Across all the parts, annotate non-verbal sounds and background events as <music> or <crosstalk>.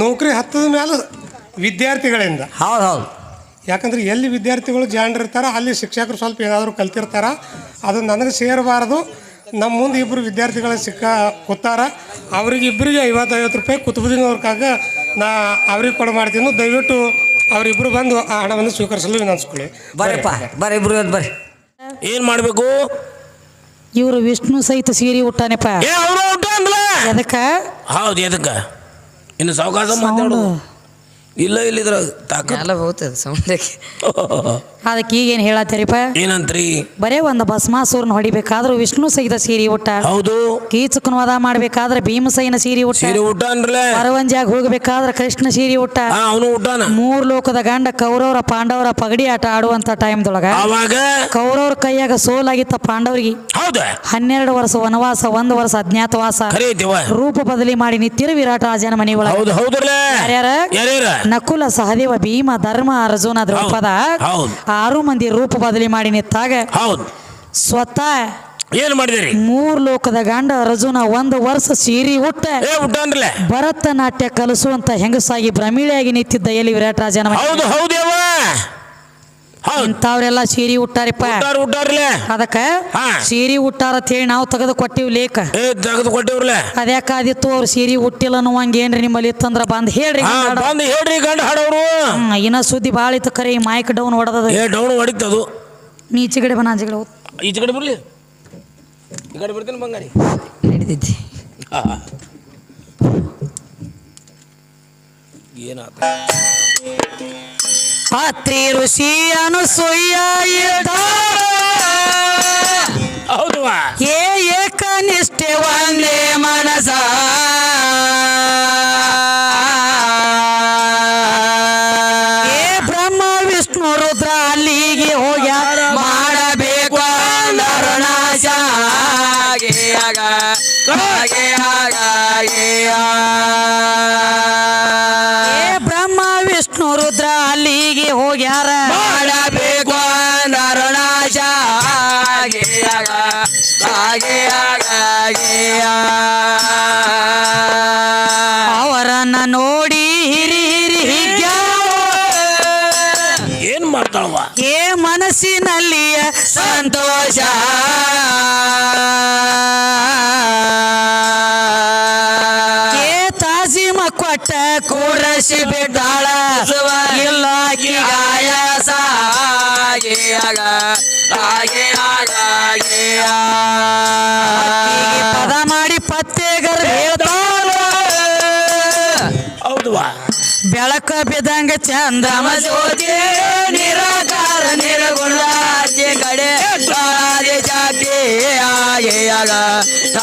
ನೌಕರಿ ಹತ್ತದ ಮೇಲೆ ವಿದ್ಯಾರ್ಥಿಗಳಿಂದ. ಹೌದು ಹೌದು. ಯಾಕಂದ್ರೆ ಎಲ್ಲಿ ವಿದ್ಯಾರ್ಥಿಗಳು ಜಾಣರಿರ್ತಾರ ಅಲ್ಲಿ ಶಿಕ್ಷಕರು ಸ್ವಲ್ಪ ಏನಾದರೂ ಕಲ್ತಿರ್ತಾರ ಅದು ನನಗೆ ಸೇರಬಾರದು. ನಮ್ಮ ಮುಂದೆ ಇಬ್ಬರು ವಿದ್ಯಾರ್ಥಿಗಳು ಸಿಕ್ಕ ಕೂತಾರ. ಅವ್ರಿಗೆ ಇಬ್ಬರಿಗೆ ಐವತ್ತೈವತ್ತು ರೂಪಾಯಿ ಕುತುಬುದ್ದೀನವ್ರಿಗಾಗ ನಾ ಅವ್ರಿಗೆ ಕೊಡ ಮಾಡ್ತೀನಿ. ದಯವಿಟ್ಟು ಅವರಿಬ್ಬರು ಬಂದು ಆ ಹಣವನ್ನು ಸ್ವೀಕರಿಸಲು ವಿನಂತಿಸ್ಕೊಳ್ಳಿ. ಬರೀಪ್ಪ ಬರ್ರಿ ಇಬ್ರು ಇವತ್ತು ಬರ್ರಿ ಏನ್ ಮಾಡ್ಬೇಕು? ಇವರು ವಿಷ್ಣು ಸಹಿತ ಸೀರಿ ಉಟ್ಟಾನೆಪ್ಪ. ಏ ಅವ್ರು ಊಟ ಅಂದ್ಲ ಎದಕ್ಕ? ಹೌದು ಎದಕ್ಕ? ಇನ್ನು ಸಾವಕಾಶ ಮಾತಾಡು ಇಲ್ಲ ಇಲ್ಲಿದ್ರ ತಾಕ ಎಲ್ಲ ಹೋಗ್ತದೆ ಸೌಂಡಕ್ಕೆ ಅದಕ್ಕೆ ಈಗೇನು ಹೇಳತ್ತೀರಿಪ್ಪ? ಏನಂತ್ರಿ? ಬರೇ ಒಂದು ಭಸ್ಮಾಸುರನ ಹೊಡಿಬೇಕಾದ್ರೂ ವಿಷ್ಣು ಸಹಿತ ಸೀರಿ ಊಟ ಹೌದು. ಕೀಚಕನ ವಧ ಮಾಡ್ಬೇಕಾದ್ರೆ ಭೀಮಸೈನ ಸೀರಿ ಊಟ ಸೀರೆ ಊಟ ಅನ್ರಲ್ಲ ಅರವಂಜಾಗ ಹೋಗ್ಬೇಕಾದ್ರೆ ಕೃಷ್ಣ ಸೀರಿ ಊಟ ಆ, ಅವನು ಊಟನ ಮೂರ್ ಲೋಕದ ಗಂಡ ಕೌರವರ ಪಾಂಡವರ ಪಗಡಿ ಆಟ ಆಡುವಂತ ಟೈಮ್ದೊಳಗ ಅವಾಗ ಕೌರವ್ರ ಕೈಯಾಗ ಸೋಲಾಗಿತ್ತ ಪಾಂಡವರಿಗೆ. ಹೌದ? ಹನ್ನೆರಡು ವರ್ಷ ವನವಾಸ ಒಂದು ವರ್ಷ ಅಜ್ಞಾತವಾಸ. ರೂಪ ಬದಲಿ ಮಾಡಿ ನಿತ್ಯರ ವಿರಾಟ ರಾಜನ ಮನೆ ಒಳಗ ಹೌದು ಯಾರ್ಯಾರ? ನಕುಲ ಸಹದೇವ ಭೀಮ ಧರ್ಮ ಅರ್ಜುನ ದ್ರೌಪದ. ಆರು ಮಂದಿ ರೂಪ ಬದಲಿ ಮಾಡಿ ನಿತ್ತಾಗ ಸ್ವತಃ ಏನ್ ಮಾಡಿದಿರಿ? ಮೂರ್ ಲೋಕದ ಗಂಡ ಅರ್ಜುನ ಒಂದು ವರ್ಷ ಸೀರಿ ಅನ್ರಲ್ಲ ಭರತನಾಟ್ಯ ಕಲಿಸುವಂತ ಹೆಂಗಸಾಗಿ ಭ್ರಮಿಳಿಯಾಗಿ ನಿಂತಿದ್ದ ಎಲ್ಲಿ ವಿರಾಟ ರಾಜನ ಮನೆ ಹೌದು ಹೌದೇವ ಹೌದು ಇಂಥವ್ರೆಲ್ಲ ಸೀರಿ ಉಟ್ಟಾರಿಪ್ಪ. ಅದಕ್ಕ ಸೀರಿ ಉಟ್ಟಾರ ಅಂತ ಹೇಳಿ ನಾವು ತೆಗೆದು ಕೊಟ್ಟಿವಿ ಲೇಖ ಏ ತೆಗೆದು ಕೊಟ್ಟಿವ್ರಲ್ಲ ಅದ್ಯಾಕಾದಿತ್ತು ಅವ್ರು ಸೀರಿ ಉಟ್ಟಿಲ್ಲ ಅನ್ನುವಂಗ ಏನ್ರಿ ನಿಮ್ಮಲ್ಲಿ ಇತ್ತಂದ್ರ ಬಂದ್ ಹೇಳ್ರಿ ಬಂದ್ ಹೇಳ್ರಿ ಗಂಡ ಹಾಡೋರು. ಇನ್ನ ಸುದ್ದಿ ಭಾಳ ಇತ್ತು ಕರೆ ಈ ಮೈಕ್ ಡೌನ್ ಹೊಡೆದದ. ಏ ಡೌನ್ ಹೊಡಿತದು ನೀ ಈಚೆಗಡೆ ಬನ ಆಚೆ ಕಡೆ ಹೋಗ್. ಈಚೆ ಬರ್ಲಿ. ಈ ಕಡೆ ಬರ್ತೀನಿ ಬಂಗಾರಿ. ನಡೀತೈತಿ. ಹಾ. ಏನಾತ? ಅತ್ರಿ ಋಷಿ ಅನುಸೂಯ ಹೌದು ಏ ಏಕನಿಷ್ಠೆ ಒಂದೇ ಹೋಗ್ಯಾರ? ಮಾಡಬೇಕು ಅಂದರುಣಾಶ ಅವರನ್ನ ನೋಡಿ ಹಿರಿ ಹಿರಿ. ಏನ್ ಮಾಡ್ತಾವ ಏ ಮನಸ್ಸಿನಲ್ಲಿಯ ಸಂತೋಷ. ಏ ತಾಜಿಮ ಕೊಟ್ಟ ಕೂರಸಿ ಬಿಟ್ಟಾಳ. ಪದ ಮಾಡಿ ಪತ್ತೆಗರ್ ಹೇಳ್ತಾರ ಹೌದುವಾ ಬೆಳಕ ಬಿದ್ದಂಗ ಚಂದಮ ಜ್ಯೋತಿ ನಿರಾಕಾರ ನಿರ್ಗುಣ ಕಡೆ ಜಾತಿ ಆಗೆ ಆಗ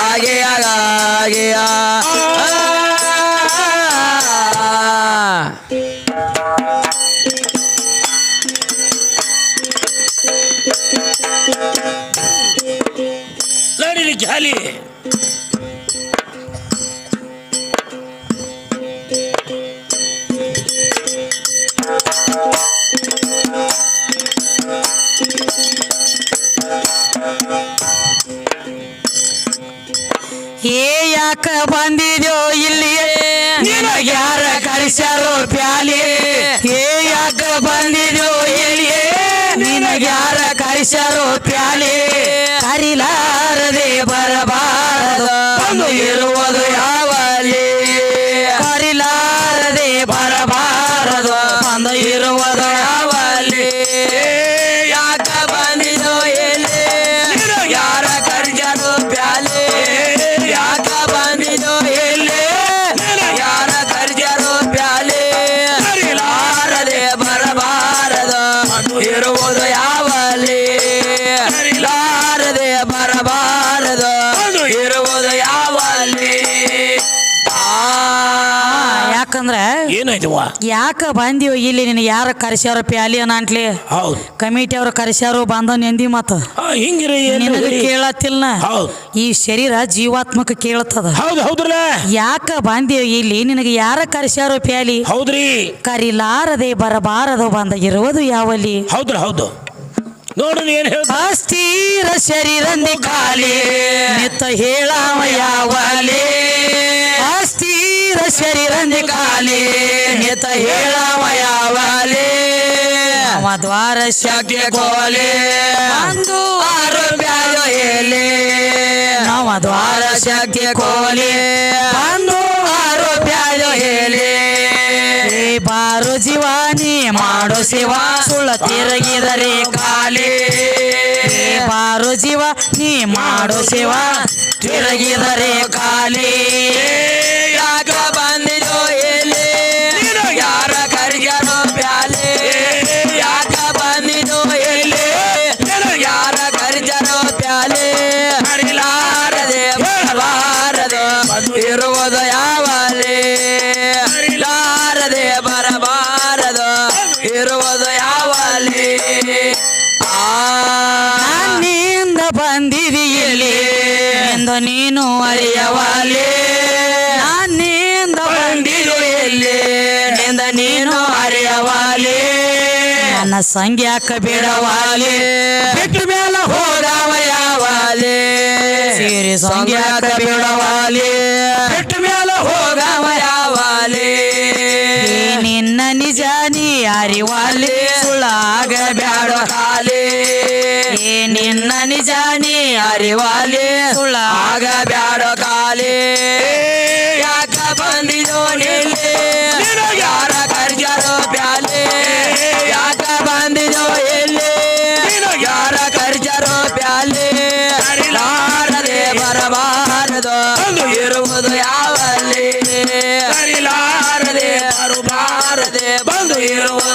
ಆಗೆ ಖಾಲಿ ಏ ಯಾಕ ಬಂದಿದ್ಯೋ ಇಲ್ಲಿಯೇ? ನಿನಗೆ ಯಾರ ಕಳಿಸ್ಯಾರೋ ಪ್ಯಾಲಿ? ಏ ಯಾಕ ಬಂದಿದ್ಯೋ ಇಲ್ಲಿ ನಿನಗ್ಯಾರ ಕಳಿಸ್ಯಾರೋ ಪ್ಯಾಲಿ? ಕರಿಲಾರದೆ ಏನಾಯ್ತವ ಯಾಕ ಬಂದಿವ ಇಲ್ಲಿ ನಿನಗೆ ಯಾರು ಕರೆಸ್ಯಾರ ಪ್ಯಾಲಿ ಅನ್ನಂಟ್ಲಿ ಹೌದು. ಕಮಿಟಿ ಅವ್ರ ಕರೆಸ್ಯಾರು ಬಂದ ನೆಂದಿ ಮತ್ತ ಹಿಂಗಿರಿ ನಿನಗ? ಕೇಳತ್ತಿಲ್ಲ ಈ ಶರೀರ ಜೀವಾತ್ಮಕ ಕೇಳತ್ತದ. ಹೌದು ಹೌದ್ರಲ್ಲ? ಯಾಕ ಬಂದಿವ ಇಲ್ಲಿ ನಿನಗೆ ಯಾರ ಕರೆಸ್ಯಾರ ಪ್ಯಾಲಿ? ಹೌದ್ರಿ. ಕರಿಲಾರದೆ ಬರಬಾರದು ಬಂದ ಇರುವುದು ಯಾವಲ್ಲಿ? ಹೌದ್ರ ಹೌದು. ನೋಡ್ರಿ ಏನ್ ಅಸ್ಥಿರ ಶರೀರ ಖಾಲಿ ನಿತ್ತ ಹೇಳಾವ ಯಾವಲ್ಲಿ? ಐದ ಶರೀರಂದಿ ಕಾಲಿ ನಿತ ಹೇಳವ ಯಾವಲಿ ದ್ವಾರ ಶಕ್ತಿ ಕೋಲಿ. ಅಂದು ಆರೋಗ್ಯ ಹೇಳಿ ನವ ದ್ವಾರ ಶಕ್ತಿ ಕೋಲಿ. ಅಂದು ಆರೋಗ್ಯ ಹೇಳಿ ಬಾರು ಜೀವಾನಿ ಮಾಡೋ ಶಿವ ಸುಳ್ಳ ತಿರುಗಿದರೆ ಕಾಲಿ ಈ ಬಾರು ಜೀವ ನೀ ಮಾಡೋ ಶಿವ ತಿರುಗಿದರೆ ಖಾಲಿ. ಸಂಗ್ಯಾಕ ಬಿಡವಾಲಿ ಬಿಟ್ಟು ಮೇಲೆ ಹೋದವ ಯಾವಾಲೆ ಸೇರಿ ಸಂಗ್ಯಾಕ ಬಿಡವಾಲಿ ಬಿಟ್ಟು ಮೇಲೆ ಹೋಗವ ಯಾವಾಲೆ ನಿನ್ನ ನಿಜ ನೀ ಅರಿವಾಲೆ. ಸುಳ್ಳಾಗ ಬ್ಯಾಡ ಖಾಲಿ ನಿನ್ನ ನಿಜ ನೀ ಅರಿವಾಲಿ.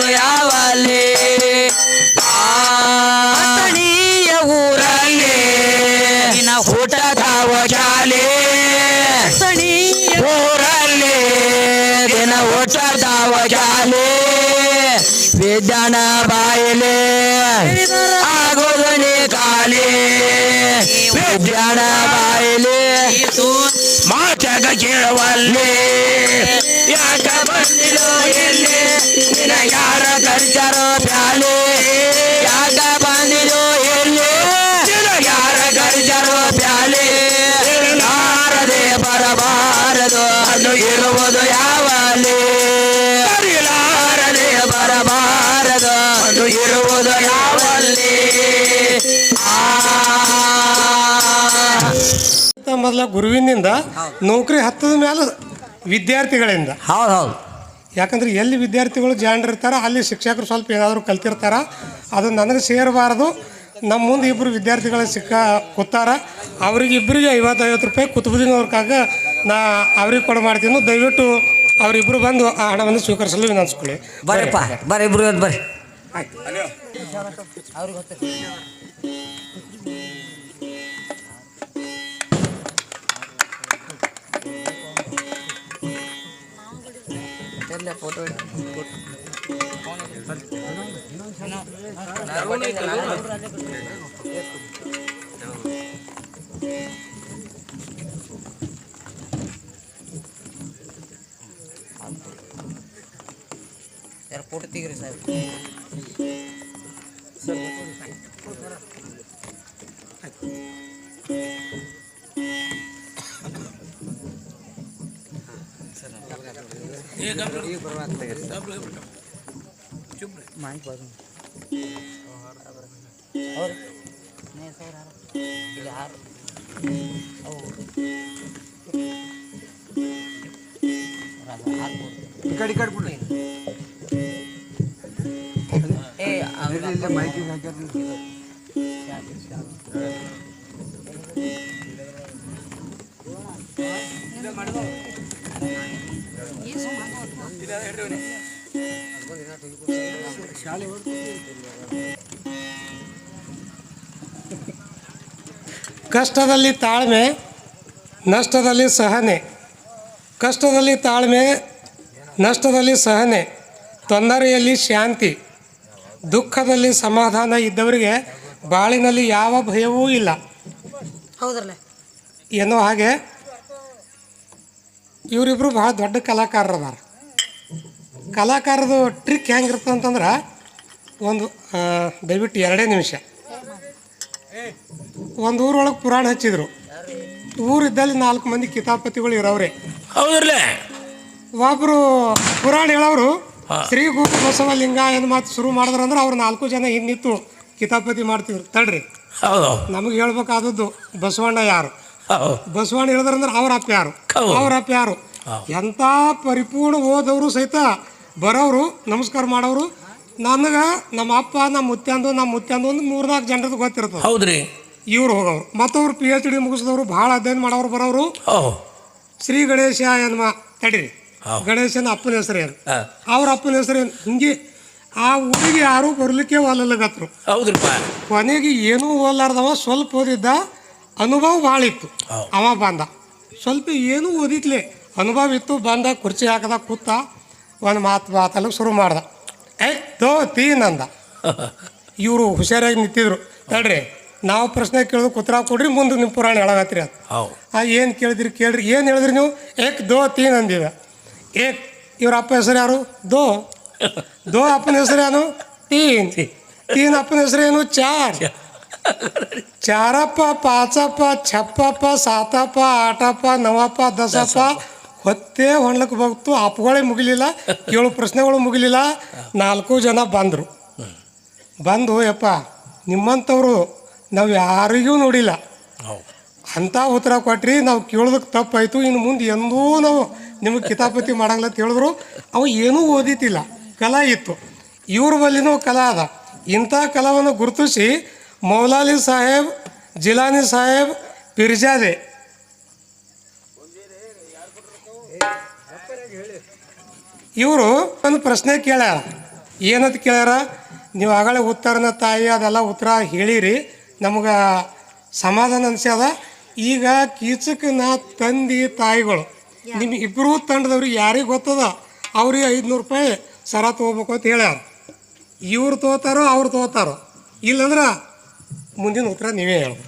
ಇರುವುದು ಯಾವಲ್ಲಿ? ಆತಣಿಯ ಊರಲ್ಲಿ? ನಿನ್ನ ಊಟದಾವ ಜಾಲಿ ತಣಿಯ ಊರಲ್ಲಿ? ದಿನ ಊಟದಾವ ಜಾಲಿ ವಿದ್ಯಾನ ಬಾಯಿಲೆ? ಆಗೋದನೆ ಕಾಲಿ? ವಿದ್ಯಾನ ಬಾಯಿಲೆ? ಮಾತಾಗ ಕೇಳವಲ್ಲಿ? ಯಾಕ ಬಂದಿರೋ ಎಲ್ಲಿ? ನಿನ ಯಾರ ಗರ್ಜರೋ ಬ್ಯಾಲೆ? ಯಾಕ ಬಂದಿರೋ ಎಲ್ಲಿ? ಯಾರ ಗರ್ಜರೋ ಬ್ಯಾಲೆ? ಯಾರದೆ ಬರಬಾರದು ಅದು ಇರುವುದು ಯಾವಲ್ಲಿ? ಯಾರದೆ ಬರಬಾರದು ಅದು ಇರುವುದು ಯಾವಲ್ಲಿ? ಆ. ಮೊದಲ ಗುರುವಿನಿಂದ ನೌಕರಿ ಹತ್ತದ ಮೇಲೆ ವಿದ್ಯಾರ್ಥಿಗಳಿಂದ. ಹೌದು ಹೌದು. ಯಾಕಂದ್ರೆ ಎಲ್ಲಿ ವಿದ್ಯಾರ್ಥಿಗಳು ಜಾಣರಿರ್ತಾರ ಅಲ್ಲಿ ಶಿಕ್ಷಕರು ಸ್ವಲ್ಪ ಏನಾದರೂ ಕಲ್ತಿರ್ತಾರೆ. ಅದು ನನಗೆ ಸೇರಬಾರ್ದು. ನಮ್ಮ ಮುಂದೆ ಇಬ್ಬರು ವಿದ್ಯಾರ್ಥಿಗಳು ಸಿಕ್ಕ ಕೂತಾರ. ಅವ್ರಿಗೆ ಇಬ್ಬರಿಗೆ ಐವತ್ತೈವತ್ತು ರೂಪಾಯಿ ಕುತುಬುದ್ದೀನವ್ರಕ್ಕಾಗ ನಾ ಅವ್ರಿಗೆ ಕೊಡ ಮಾಡ್ತೀನಿ. ದಯವಿಟ್ಟು ಅವರಿಬ್ಬರು ಬಂದು ಆ ಹಣವನ್ನು ಸ್ವೀಕರಿಸಲು ವಿನಂತಿಸ್ಕೊಳ್ಳಿ. ಬರ್ರಿಪ್ಪ ಬರ್ರಿ ಇಬ್ರು meter la Por. ये बर्बाद चुप रहे माइक बाजू और नहीं सो रहा बिहार ओ इकड़ इकड़ पुणे ए ले ले माइक ही कर दे ले मर्डो ಕಷ್ಟದಲ್ಲಿ ತಾಳ್ಮೆ ನಷ್ಟದಲ್ಲಿ ಸಹನೆ. ಕಷ್ಟದಲ್ಲಿ ತಾಳ್ಮೆ ನಷ್ಟದಲ್ಲಿ ಸಹನೆ. ತೊಂದರೆಯಲ್ಲಿ ಶಾಂತಿ. ದುಃಖದಲ್ಲಿ ಸಮಾಧಾನ ಇದ್ದವರಿಗೆ ಬಾಳಿನಲ್ಲಿ ಯಾವ ಭಯವೂ ಇಲ್ಲ. ಹೌದಲ್ಲ ಏನೋ ಹಾಗೆ ಇವರಿಬ್ಬರು ಭಾಳ ದೊಡ್ಡ ಕಲಾಕಾರರು ಅದಾರ ಕಲಾಕಾರದು ಟ್ರಿಕ್ ಹೆಂಗಿರ್ತದೆ ಅಂತಂದ್ರೆ ಒಂದು ದಯವಿಟ್ಟು ಎರಡೇ ನಿಮಿಷ. ಒಂದು ಊರೊಳಗೆ ಪುರಾಣ ಹಚ್ಚಿದ್ರು. ಊರಿದ್ದಲ್ಲಿ ನಾಲ್ಕು ಮಂದಿ ಕಿತಾಪತಿಗಳು ಇರೋವ್ರೆ. ಹೌದ್ರಲ್ಲ? ಒಬ್ಬರು ಪುರಾಣ ಹೇಳೋರು ಶ್ರೀ ಗುರು ಬಸವಲಿಂಗ ಏನು ಮಾತು ಶುರು ಮಾಡಿದ್ರಂದ್ರೆ ಅವ್ರು ನಾಲ್ಕು ಜನ ಹಿಂದಿತ್ತು ಕಿತಾಪತಿ ಮಾಡ್ತಿದ್ರು. ತಡ್ರಿ. ನಮಗೆ ಹೇಳ್ಬೇಕಾದದ್ದು ಬಸವಣ್ಣ ಯಾರು? ಬಸವಣ್ಣ ಹೇಳಿದ್ರಂದ್ರೆ ಅವ್ರ ಅಪ್ಪ ಯಾರು. ಅವ್ರ ಅಪ್ಪ ಯಾರು? ಎಂಥ ಪರಿಪೂರ್ಣ ಓದವರು ಸಹಿತ ಬರೋರು ನಮಸ್ಕಾರ ಮಾಡೋರು ನನಗೆ ನಮ್ಮ ಅಪ್ಪ ನಮ್ಮ ಮುತ್ಯಾಂದು ನಮ್ಮ ಮುತ್ಯಾಂದು ಒಂದು ಮೂರ್ನಾಲ್ಕು ಜನರದ್ದು ಗೊತ್ತಿರ್ತದೆ. ಹೌದ್ರಿ. ಇವ್ರು ಹೋಗೋರು ಮತ್ತವ್ರು ಪಿ ಎಚ್ ಡಿ ಮುಗಿಸಿದವರು ಭಾಳ ಅಧ್ಯಯನ ಮಾಡೋರು ಬರೋರು ಶ್ರೀ ಗಣೇಶ ಎನ್ನುವ ತಡೀರಿ. ಗಣೇಶನ ಅಪ್ಪನ ಹೆಸರೇನು ಏನು? ಅವ್ರ ಅಪ್ಪನ ಹೆಸರೇನು ಹಿಂಗೆ ಆ ಊರಿಗೆ ಯಾರೂ ಬರ್ಲಿಕ್ಕೆ ಒಲ್ಲಗತ್ರು ಹೌದ್ರಿಪ್ಪ. ಕೊನೆಗೆ ಏನೂ ಓದಲಾರ್ದವ ಸ್ವಲ್ಪ ಓದಿದ್ದ ಅನುಭವ ಭಾಳ ಇತ್ತು ಅವ ಬಂದ. ಸ್ವಲ್ಪ ಏನೂ ಓದಿತ್ಲೆ ಅನುಭವ ಇತ್ತು ಬಂದ ಕುರ್ಚಿ ಹಾಕದ ಕೂತ ಒಂದು ಮಾತು ಮಾತಲ್ಲ ಶುರು ಮಾಡ್ದ. ಏ ತೋ ತೀನ್ ಅಂದ <laughs> ಇವರು ಹುಷಾರಾಗಿ ನಿಂತಿದ್ರು. ತಡ್ರಿ ನಾವು ಪ್ರಶ್ನೆ ಕೇಳಿದ್ರು ಕುತ್ರ ಕೊಡ್ರಿ ಮುಂದೆ ನಿಮ್ಮ ಪುರಾಣ ಹೇಳಾಗತ್ರಿ ಅದು ಆ ಏನು ಕೇಳಿದ್ರಿ ಕೇಳ್ರಿ. ಏನು ಹೇಳಿದ್ರಿ ನೀವು? ಏಕ್ ದೋ ತೀನ್ ಅಂದಿದ ಏಕ್ ಇವ್ರ ಅಪ್ಪ ಹೆಸರು ಯಾರು? ದೋ. <laughs> ದೋ ಅಪ್ಪನ ಹೆಸರು ಏನು ತೀನ್ <laughs> ತೀನ್ ಅಪ್ಪನ ಏನು? ಚಾರ್. ಚಾರಪ್ಪ ಪಾಚಪ್ಪ ಛಪ್ಪಪ್ಪ ಸಾತಪ್ಪ ಆಟಪ್ಪ ನವಪ್ಪ ದಸಪ್ಪ ಹೊತ್ತೆ ಹೊಣ್ಲಕ್ಕೆ ಬಗ್ತು ಅಪ್ಪಗಳೇ ಮುಗಿಲಿಲ್ಲ ಏಳು ಪ್ರಶ್ನೆಗಳು ಮುಗಿಲಿಲ್ಲ ನಾಲ್ಕು ಜನ ಬಂದರು ಬಂದು ಯಪ್ಪ ನಿಮ್ಮಂಥವ್ರು ನಾವು ಯಾರಿಗೂ ನೋಡಿಲ್ಲ. ಅಂಥ ಉತ್ತರ ಕೊಟ್ರಿ ನಾವು ಕೇಳೋದಕ್ಕೆ ತಪ್ಪಾಯಿತು. ಇನ್ನು ಮುಂದೆ ಎಂದೂ ನಾವು ನಿಮಗೆ ಕಿತಾಪತಿ ಮಾಡಂಗಿಲ್ಲ ಅಂತ ಹೇಳಿದ್ರು. ಅವು ಏನೂ ಓದಿತಿಲ್ಲ. ಕಲಾ ಇತ್ತು. ಇವ್ರ ಬಲ್ಲಿನೂ ಕಲಾ ಅದ. ಇಂಥ ಕಲಾವನ್ನು ಗುರುತಿಸಿ ಮೌಲಾಲಿ ಸಾಹೇಬ್ ಜಿಲಾನಿ ಸಾಹೇಬ್ ಪಿರ್ಜಾದೆ. ಇವರು ಒಂದು ಪ್ರಶ್ನೆ ಕೇಳ್ಯಾರ. ಏನಂತ ಕೇಳ್ಯಾರ? ನೀವು ಆಗಲೇ ಉತ್ತರನ ತಾಯಿ ಅದೆಲ್ಲ ಉತ್ತರ ಹೇಳಿರಿ. ನಮ್ಗೆ ಸಮಾಧಾನ ಅನ್ಸ್ಯದ. ಈಗ ಕೀಚಕನ ತಂದಿ ತಾಯಿಗಳು ನಿಮ್ಮ ಇಬ್ಬರೂ ತಂಡದವ್ರಿಗೆ ಯಾರಿಗೆ ಗೊತ್ತದ? ಅವ್ರಿಗೆ ಐದುನೂರು ರೂಪಾಯಿ ಸರ ತೊಗೋಬೇಕು ಅಂತ ಹೇಳ್ಯಾರ. ಇವ್ರು ತೊಗೋತಾರೋ ಅವ್ರು ತೊಗೋತಾರೋ ಇಲ್ಲಂದ್ರೆ ಮುಂದಿನ ಉತ್ತರ ನೀವೇ ಹೇಳ್ಬೇಕು.